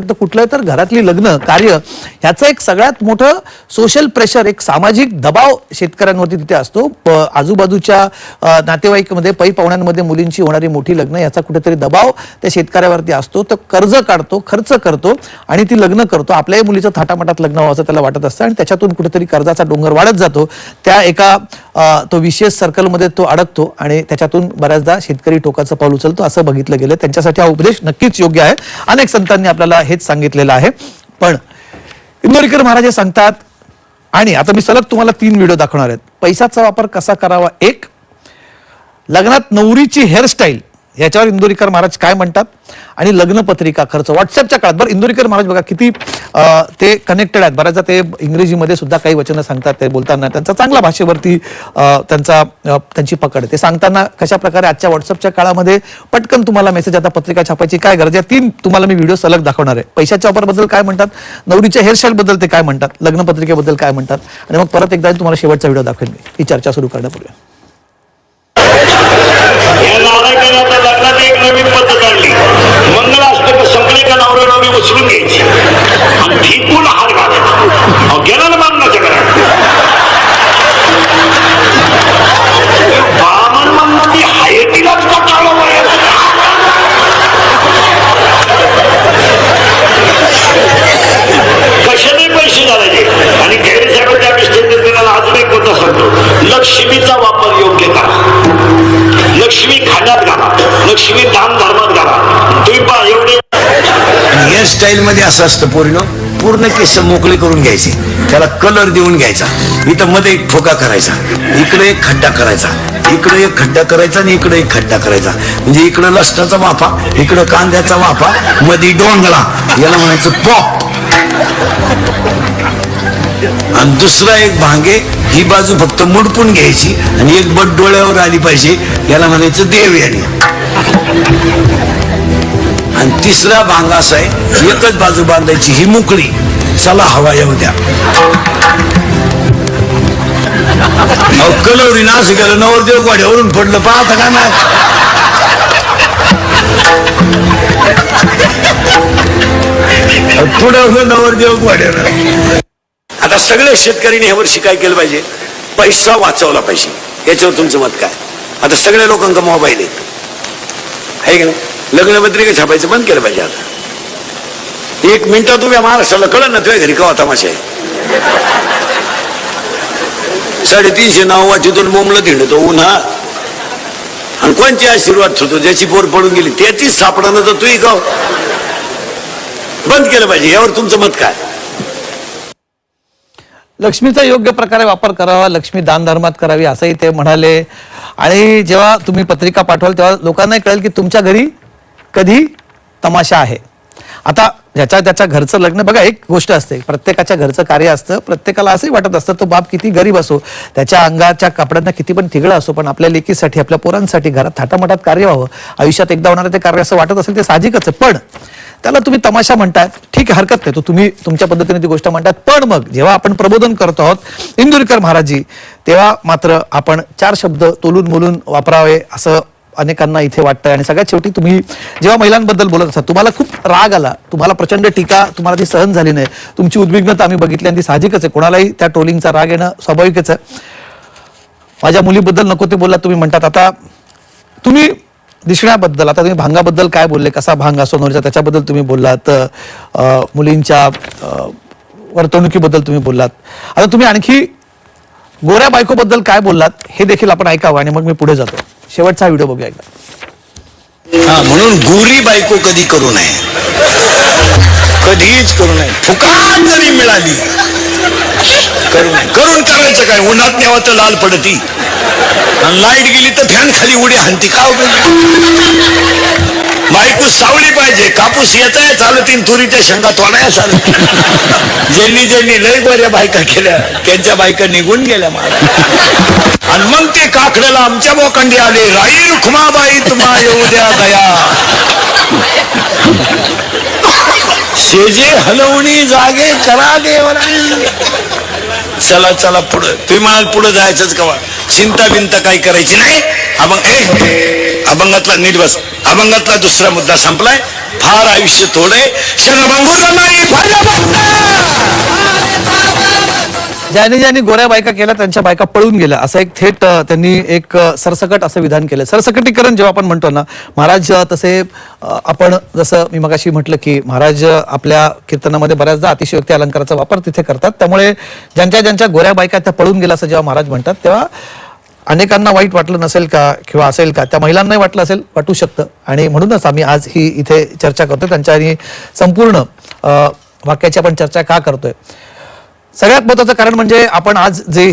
तर कुठलं तर घरातली लग्न कार्य ह्याचं एक सगळ्यात मोठं सोशल प्रेशर एक सामाजिक दबाव शेतकऱ्यांवरती तिथे असतो. प- आजूबाजूच्या नातेवाईकमध्ये पै पाहुण्यांमध्ये मुलींची होणारी मोठी लग्न याचा कुठेतरी दबाव त्या शेतकऱ्यावरती असतो. तर कर्ज काढतो खर्च करतो आणि ती लग्न करतो. आपल्याही मुलीचं थाटामाटात लग्न व्हावं असं त्याला वाटत असतं आणि त्याच्यातून कुठेतरी कर्जाचा डोंगर वाढत जातो. त्या एका तो विशेष सर्कलमध्ये तो अडकतो आणि त्याच्यातून बऱ्याचदा शेतकरी टोकाचं पाऊल उचलतो असं बघितलं गेलं. त्यांच्यासाठी हा उपदेश नक्कीच योग्य आहे. अनेक संतांनी आपल्याला हेच सांगितलेलं आहे. पण इंदोरीकर महाराज हे सांगतात आणि आता मी सलग तुम्हाला तीन व्हिडिओ दाखवणार आहेत. पैशाचा वापर कसा करावा? एक लग्नात नवरीची हेअरस्टाईल याच्यावर इंदोरीकर महाराज काय म्हणतात? आणि लग्नपत्रिका खर्च. व्हॉट्सअपच्या काळात. बरं इंदोरीकर महाराज बघा किती ते कनेक्टेड आहेत. बऱ्याचदा ते इंग्रजीमध्ये सुद्धा काही वचनं सांगतात ते बोलताना. त्यांचा चांगला भाषेवरती त्यांचा त्यांची पकड ते सांगताना कशा प्रकारे आजच्या व्हॉट्सअपच्या काळामध्ये पटकन तुम्हाला मेसेज आता पत्रिका छापायची काय गरज आहे? तीन तुम्हाला मी व्हिडिओ सलग दाखवणार आहे. पैशाच्या वापराबद्दल काय म्हणतात? नवरीच्या हेअरस्टाईलबद्दल ते काय म्हणतात? लग्नपत्रिकेबद्दल काय म्हणतात? आणि मग परत एकदा तुम्हाला शेवटचा व्हिडिओ दाखवेन मी. ही चर्चा सुरू करण्यापूर्वी. नवीन पद्धत आणली मंगलाष्टक संपले का नवरा नवरी उचलून घ्यायची? आणि ठिकून हार घालायचा. गेला ना मागण्याच्या घरात बामण म्हणणं ती हायतीलाच पटाळं कशाने पैसे घालायचे? आणि गैरसाहेबांच्या त्या स्टेटस अजून एक मुद्दा सांगतो? लक्ष्मीचा लक्ष्मी दान धर्मात घाला. तुम्ही पहा एवढे हेअर स्टाईल मध्ये असं असतं पूर्ण. पूर्ण केस मोकळे करून घ्यायचे. त्याला कलर देऊन घ्यायचा. इथं मध्ये एक ठोका करायचा. इकडे एक खड्डा करायचा. इकडे एक खड्डा करायचा आणि इकडे एक खड्डा करायचा. म्हणजे इकडं लसणाचा वाफा इकडं कांद्याचा वाफा मध्ये डोंगळा याला म्हणायचं पॉप. आणि दुसरा एक भांगे ही बाजू फक्त मुडपून घ्यायची आणि एक बट डोळ्यावर आली पाहिजे. याला म्हणायचं देवयानी. आणि तिसरा भांग असा आहे एकच बाजू बांधायची ही मोकळी. चला हवा येऊ द्या. कलवरी नाश गेलं नवरदेव गोड्यावरून पडलं पाहता का नाही? पुढं हो नवरदेव गोड्यावर आता सगळ्या शेतकऱ्यांनी ह्या वर्षी काय केलं पाहिजे? पैसा वाचवला पाहिजे. याच्यावर तुमचं मत काय? आता सगळ्या लोकांका मोबाईल आहे. आहे की नाही? लग्नपत्रिका छापायचं बंद केलं पाहिजे आता एक मिनिटात उभ्या महाराष्ट्राला कळलं ना तुझ्या घरी कवा तमाशा आहे साडेतीनशे नाव वाटीतून बोंबलं धिंडतो उन्हा आणि कोणची आशीर्वाद होतो ज्याची पोर पडून गेली त्याचीच सापडणं तर तूही गाव बंद केलं पाहिजे यावर तुमचं मत काय लक्ष्मीचा योग्य प्रकारे वापर करावा लक्ष्मी दान धर्मात करावी असंही ते म्हणाले. आणि जेव्हा तुम्ही पत्रिका पाठवाल तेव्हा लोकांनाही कळेल की तुमच्या घरी कधी तमाशा आहे. आता ज्याच्या त्याच्या घरचं लग्न बघा एक गोष्ट असते. प्रत्येकाच्या घरचं कार्य असतं. प्रत्येकाला असंही वाटत असतं तो बाप किती गरीब असो त्याच्या अंगाच्या कपड्यांना किती पण ठिगळं असो पण आपल्या लेकीसाठी आपल्या पोरांसाठी घरात थाटामाटात कार्य व्हावं. आयुष्यात एकदा होणारं ते कार्य असं वाटत असेल ते साहजिकच आहे. पण त्याला तुम्ही तमाशा म्हणताय. ठीक आहे हरकत नाही. तो तुम्ही तुमच्या पद्धतीने ती गोष्ट म्हणतात. पण मग जेव्हा आपण प्रबोधन करतो आहोत इंदुरकर महाराजजी तेव्हा मात्र आपण चार शब्द तोलून मोलून वापरावे असं अनेकांना इथे वाटतंय. आणि सगळ्यात शेवटी तुम्ही जेव्हा महिलांबद्दल बोलत असता तुम्हाला खूप राग आला. तुम्हाला प्रचंड टीका तुम्हाला ती सहन झाली नाही. तुमची उद्विग्नता आम्ही बघितली आणि ती साहजिकच आहे. कोणालाही त्या ट्रोलिंगचा राग येणं स्वाभाविकच आहे. माझ्या मुलीबद्दल नको ते बोललात तुम्ही म्हणतात. आता तुम्ही दिसण्याबद्दल आता तुम्ही भांगाबद्दल काय बोलले? कसा भांग असतो नवरीचा? त्याच्याबद्दल तुम्ही बोललात. मुलींच्या अं, वर्तणुकीबद्दल तुम्ही बोललात. आता तुम्ही आणखी गोऱ्या बायकोबद्दल काय बोललात हे देखील आपण ऐकावं आणि मग मी पुढे जातो. शेवटचा व्हिडिओ बघूया एकदा. हा म्हणून गोरी बायको कधी करू नये. कधीच करू नये. फुकाट जरी मिळाली करू नये. करून करायचं काय? उन्हात न्यावं तर लाल पडती. आणि लाइट गेली तर फॅन खाली उडी हाणती. का उपयोग सावली पाहिजे. कापूस येताय चालतीन तुरीच्या शेंगा तोडाया चालत ज्यांनी ज्यांनी लय बऱ्या बायका केल्या त्यांच्या बायका निघून गेल्या मला आणि मग ते काकड्याला आमच्या बोकंडी आले राई रुखमाबाई तुम्हा येऊ द्या दया. शेजे हलवणी जागे करा देवरा चला चला पुढं. तुम्ही म्हणाल पुढं जायचंच कवा? चिंता बिंता काही करायची नाही. अभंग ए अभंगातला नीट बस. अभंगातला दुसरा मुद्दा संपलाय. फार आयुष्य थोडे शरभंगुर नाही ज्यांनी ज्यांनी गोऱ्या बायका केल्या त्यांच्या बायका पळून गेल्या. असं एक थेट त्यांनी एक सरसकट असं विधान केलं. सरसकटीकरण जेव्हा आपण म्हणतो ना महाराज तसे आपण जसं मी मगाशी म्हटलं की महाराज आपल्या कीर्तनामध्ये बऱ्याचदा अतिशयोक्ती अलंकाराचा वापर तिथे करतात. त्यामुळे ज्यांच्या ज्यांच्या गोऱ्या बायका त्या पळून गेल्या असं जेव्हा महाराज म्हणतात तेव्हा अनेकांना वाईट वाटलं नसेल का किंवा असेल का त्या महिलांनाही वाटलं असेल वाटू शकतं. आणि म्हणूनच आम्ही आज ही इथे चर्चा करतोय. त्यांच्या आणि संपूर्ण वाक्याची आपण चर्चा का करतोय? सगळ्यात महत्वाचं कारण म्हणजे आपण आज जे